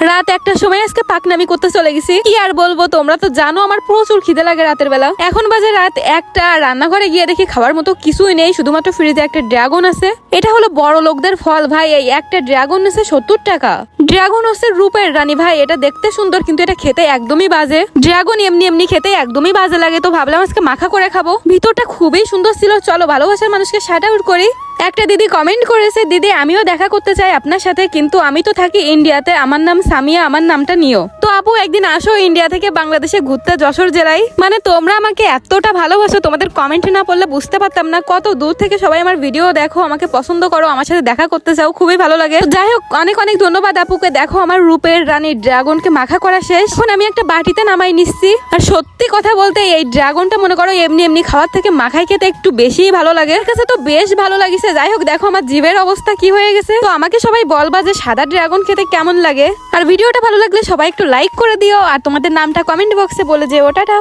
রাত একটা সময় আজকে পাকনামি করতে চলে গেছি। কি আর বলব, তোমরা তো জানো আমার প্রচুর খিদে লাগে রাতের বেলা। এখন বাজে রাত একটা, রান্নাঘরে গিয়ে দেখি খাবার মতো কিছুই নেই, শুধুমাত্র ফ্রিজে একটা ড্রাগন আছে। এটা হলো বড় লোকদের ফল, ভাই, এই একটা ড্রাগন আছে সত্তর টাকা। ড্রাগন হচ্ছে রূপের রানী, ভাই, এটা দেখতে সুন্দর, কিন্তু এটা খেতে একদমই বাজে। ড্রাগন এমনি এমনি খেতে একদমই বাজে লাগে, তো ভাবলাম আজকে মাখা করে খাব। ভিতরটা খুবই সুন্দর ছিল, চলো ভালোবাসার মানুষকে শার্ট আউট করি। একটা দিদি কমেন্ট করেছে, দিদি, আমিও দেখা করতে চাই আপনার সাথে, কিন্তু আমি তো থাকি ইন্ডিয়াতে আমার নাম সামিয়া, আমার নামটা নিও। আপু, একদিন আসো ইন্ডিয়া থেকে বাংলাদেশে ঘুরতে যশোর জেলায়। মানে তোমরা আমাকে এতটা ভালোবাসো, তোমাদের কমেন্ট না পড়লে বুঝতে পারতাম না। কত দূর থেকে সবাই আমার ভিডিও দেখো, আমাকে পছন্দ করো, আমার সাথে দেখা করতে চাও, খুবই ভালো লাগে। যাই হোক, অনেক অনেক ধন্যবাদ আপুকে। দেখো আমার রূপের রানী ড্রাগনকে মাখা করা শেষ। এখন আমি একটা বাটিতে নামাই নিচ্ছি। আর সত্যি কথা বলতে, এই ড্রাগনটা মনে করো এমনি এমনি খাওয়ার থেকে মাখাই খেতে একটু বেশিই ভালো লাগে। কাছে তো বেশ ভালো লাগিছে। যাই হোক, দেখো আমার জিভের অবস্থা কি হয়ে গেছে। তো আমাকে সবাই বলবা যে সাদা ড্রাগন খেতে কেমন লাগে। আর ভিডিওটা ভালো লাগলে সবাই একটু লাইক করে দিও আর তোমাদের নামটা কমেন্ট বক্সে বলে যে টাটা।